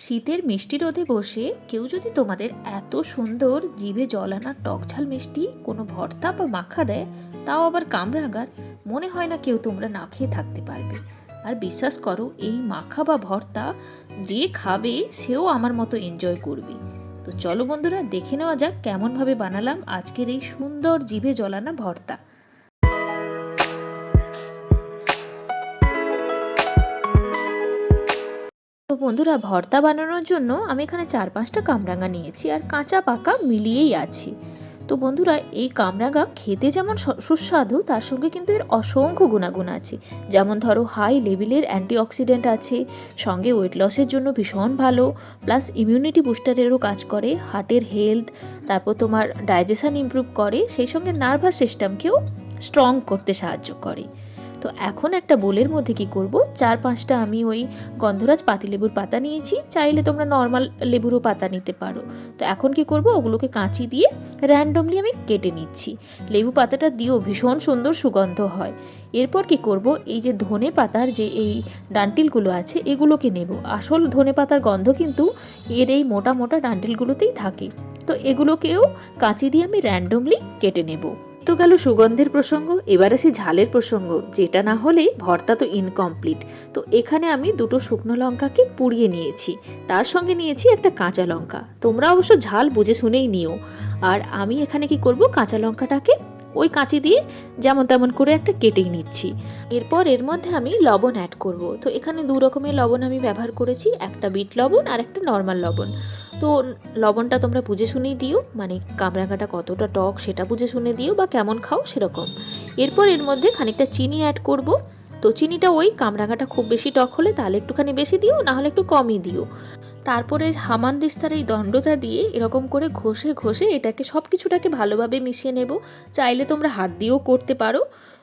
শীতের মিষ্টি রোদে বসে কেউ যদি তোমাদের এত সুন্দর জিভে জল আনা টকঝাল মিষ্টি, কোনো ভর্তা বা মাখা দেয়, তাও আবার কামরাগার, মনে হয় না কেউ তোমরা না খেয়ে থাকতে পারবে। আর বিশ্বাস করো, এই মাখা বা ভর্তা যে খাবে, সেও আমার মতো এনজয় করবে। তো চলো বন্ধুরা, দেখে নেওয়া যাক কেমনভাবে বানালাম আজকের এই সুন্দর জিভে জলানা ভর্তা। বন্ধুরা, ভর্তা বানানোর জন্য আমি এখানে চার পাঁচটা কামরাঙা নিয়েছি আর কাঁচা পাকা মিলিয়েই আছি। তো বন্ধুরা, এই কামরাঙা খেতে যেমন সুস্বাদু, তার সঙ্গে কিন্তু এর অসংখ্য গুণাগুণ আছে। যেমন ধরো হাই লেভেলের অ্যান্টিঅক্সিডেন্ট আছে, সঙ্গে ওয়েট লসের জন্য ভীষণ ভালো প্লাস ইমিউনিটি বুস্টারেরও কাজ করে হার্টের হেলথ তারপর তোমার ডাইজেশান ইমপ্রুভ করে, সেই সঙ্গে নার্ভাস সিস্টেমকেও স্ট্রং করতে সাহায্য করে। তো এখন একটা বোলের মধ্যে কি করব? চার পাঁচটা আমি ওই গন্ধরাজ পাতিলেবুর পাতা নিয়েছি, চাইলে তোমরা নর্মাল লেবুরও পাতা নিতে পারো। তো এখন কি করব? ওগুলোকে কাঁচি দিয়ে র্যান্ডমলি আমি কেটে নিচ্ছি। লেবু পাতাটা দিয়েও ভীষণ সুন্দর সুগন্ধ হয়। এরপর কি করব? এই যে ধনে পাতার যে এই ডান্টিলগুলো আছে, এগুলোকে নেব। আসল ধনে পাতার গন্ধ কিন্তু এর এই মোটা মোটা ডান্টিলগুলোতেই থাকে। তো এগুলোকেও কাঁচি দিয়ে আমি র্যান্ডমলি কেটে নেব। তো গেল সুগন্ধের প্রসঙ্গ, এবার আসি ঝালের প্রসঙ্গ, যেটা না হলে ভর্তা তো ইনকমপ্লিট তো এখানে আমি দুটো শুকনো লঙ্কাকে পুড়িয়ে নিয়েছি, তার সঙ্গে নিয়েছি একটা কাঁচা লঙ্কা। তোমরা অবশ্য ঝাল বুঝে শুনেই নিও। আর আমি এখানে কি করব, কাঁচা লঙ্কাটাকে ওই কাঁচি দিয়ে যেমন তেমন করে একটা কেটেই নিচ্ছি। এরপর এর মধ্যে আমি লবণ অ্যাড করব। তো এখানে দু রকমের লবণ আমি ব্যবহার করেছি, একটা বিট লবণ আর একটা নর্মাল লবণ। তো লবণটা তোমরা বুঝে শুনেই দিও মানে কামরাঙাটা কতটা টক সেটা বুঝে শুনে দিও বা কেমন খাও সেরকম। এরপর এর মধ্যে খানিকটা চিনি অ্যাড করব। তো চিনিটা ওই কামরাঙাটা খুব বেশি টক হলে তাহলে একটুখানি বেশি দিও না হলে একটু কমই দিও। তারপরে হামান দিস্তার এই দণ্ডটা দিয়ে এরকম করে ঘষে ঘষে এটাকে সব কিছুটাকে ভালোভাবে মিশিয়ে নেব। চাইলে তোমরা হাত দিয়েও করতে পারো।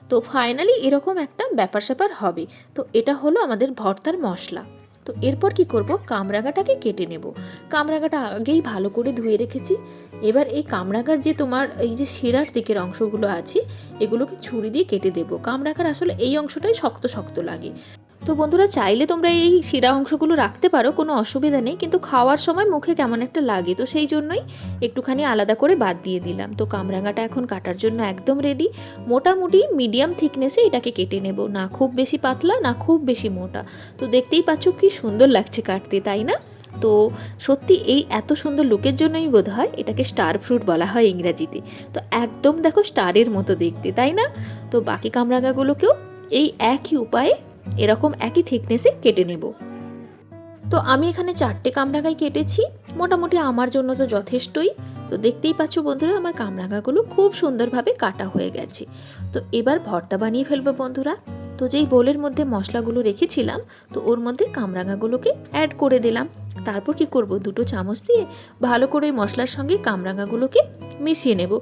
তো ফাইনালি এরকম একটা ব্যাপার স্যাপার হবে। তো এটা হলো আমাদের ভর্তার মশলা। তো এরপর কি করব? কামরাঙাটাকে কেটে নেব। কামরাগাটা আগেই ভালো করে ধুয়ে রেখেছি। এবার এই কামরাগার যে তোমার এই যে শিরার দিকের অংশগুলো আছে, এগুলোকে ছুরি দিয়ে কেটে দেবো। কামরাগার আসলে এই অংশটাই শক্ত শক্ত লাগে। তো বন্ধুরা, চাইলে তোমরা এই শিরা অংশগুলো রাখতে পারো, কোনো অসুবিধা নেই। কিন্তু খাওয়ার সময় মুখে কেমন একটা লাগে, তো সেই জন্যই একটুখানি আলাদা করে বাদ দিয়ে দিলাম। তো কামরাঙাটা এখন কাটার জন্য একদম রেডি মোটামুটি মিডিয়াম থিকনেসে এটাকে কেটে নেব। না খুব বেশি পাতলা, না খুব বেশি মোটা। তো দেখতেই পাচ্ছ কি সুন্দর লাগছে কাটতে, তাই না? তো সত্যি এই এত সুন্দর লুকের জন্যই বোধ হয় এটাকে স্টার ফ্রুট বলা হয় ইংরাজিতে। তো একদম দেখো স্টারের মতো দেখতে, তাই না? তো বাকি কামরাঙাগুলোকেও এই একই উপায়ে এরকম একই থিকনেসে কেটে নেব। তো আমি এখানে চারটে কামরাঙাই কেটেছি। মোটামুটি আমার জন্য তো যথেষ্টই। তো দেখতেই পাচ্ছ বন্ধুরা, আমার কামরাঙাগুলো খুব সুন্দরভাবে কাটা হয়ে গেছে। তো এবার ভর্তা বানিয়ে ফেলব বন্ধুরা। তো যেই বোলের মধ্যে মশলাগুলো রেখেছিলাম, তো ওর মধ্যে কামরাঙাগুলোকে অ্যাড করে দিলাম। তারপর কি করব? দুটো চামচ দিয়ে ভালো করে মশলার সঙ্গে কামরাঙাগুলোকে মিশিয়ে নেব।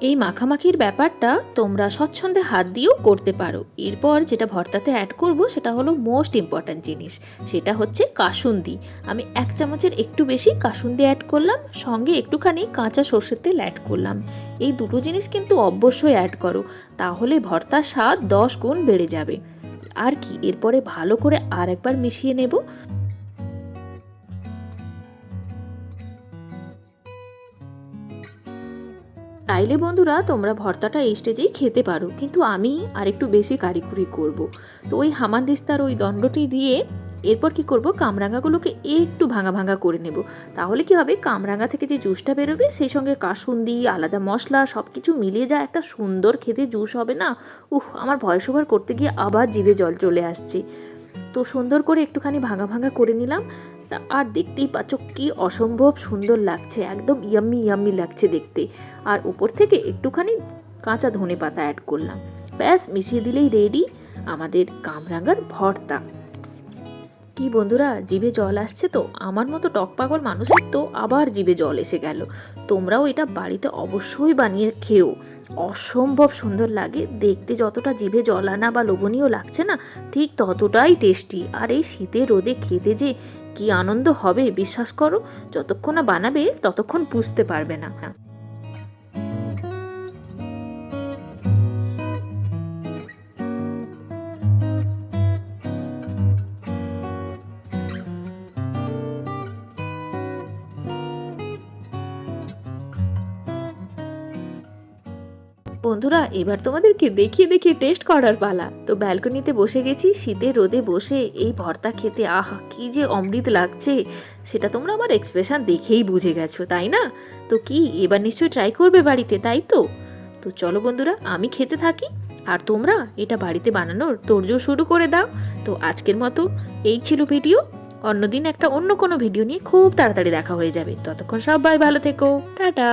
এই মাখামাখির ব্যাপারটা তোমরা স্বচ্ছন্দে হাত দিয়েও করতে পারো। এরপর যেটা ভর্তাতে অ্যাড করব, সেটা হলো মোস্ট ইম্পর্ট্যান্ট জিনিস। সেটা হচ্ছে কাসুন্দি। আমি এক চামচের একটু বেশি কাসুন্দি অ্যাড করলাম, সঙ্গে একটুখানি কাঁচা সর্ষের তেল অ্যাড করলাম। এই দুটো জিনিস কিন্তু অবশ্যই অ্যাড করো। তাহলে ভর্তার স্বাদ দশ গুণ বেড়ে যাবে। আর কি? এরপরে ভালো করে আর একবার মিশিয়ে নেব। চাইলে বন্ধুরা, তোমরা ভর্তাটা এই স্টেজেই খেতে পারো। কিন্তু আমি আর একটু বেশি কারিকুরি করব। তো ওই হামানদিস্তার ওই দণ্ডটি দিয়ে এরপর কি করব? কামরাঙাগুলোকে একটু ভাঙা ভাঙা করে নেব। তাহলে কি হবে? কামরাঙা থেকে যে জুসটা বেরোবে, সেই সঙ্গে কাসুন্দি, আলাদা মশলা সব কিছু মিলিয়ে যা একটা সুন্দর খেতে জুস হবে না? উহ, আমার ভয়েস ওভার করতে গিয়ে আবার জিভে জল চলে আসছে। তো সুন্দর করে একটুখানি ভাঙা ভাঙা করে নিলাম। তা আর দেখতেই পাচ্ছ কি অসম্ভব সুন্দর লাগছে, একদম ইয়াম্মি ইয়াম্মি লাগছে দেখতে। আর উপর থেকে একটুখানি কাঁচা ধনে পাতা অ্যাড করলাম। ব্যাস মিশিয়ে দিলেই রেডি আমাদের কামরাঙার ভর্তা। কি বন্ধুরা, জিভে জল আসছে তো? আমার মতো টক পাগল মানুষের তো আবার জিভে জল এসে গেল। তোমরাও এটা বাড়িতে অবশ্যই বানিয়ে খেও। অসম্ভব সুন্দর লাগে। দেখতে যতটা জিভে জল আনা বা লোভনীয় লাগছে না, ঠিক ততটাই টেস্টি আর এই শীতে রোদে খেতে যে কি আনন্দ হবে, বিশ্বাস করো, যতক্ষণ না বানাবে, ততক্ষণ বুঝতে পারবে না। বন্ধুরা, এবার তোমাদেরকে দেখিয়ে দেখিয়ে টেস্ট করার পালা। তো ব্যালকনিতে বসে গেছি শীতের রোদে বসে এই ভর্তা খেতে, আহা, কি যে অমৃত লাগছে। সেটা তোমরা আমার এক্সপ্রেশন দেখেই বুঝে গেছো, তাই না? তো কি, এবার নিশ্চয়ই ট্রাই করবে বাড়িতে, তাই তো? তো চলো বন্ধুরা, আমি খেতে থাকি, আর তোমরা এটা বাড়িতে বানানোর তোড়জোড় শুরু করে দাও। তো আজকের মতো এই ছিল ভিডিও অন্যদিন একটা অন্য কোনো ভিডিও নিয়ে খুব তাড়াতাড়ি দেখা হয়ে যাবে। ততক্ষণ সবাই ভালো থেকো, টাটা!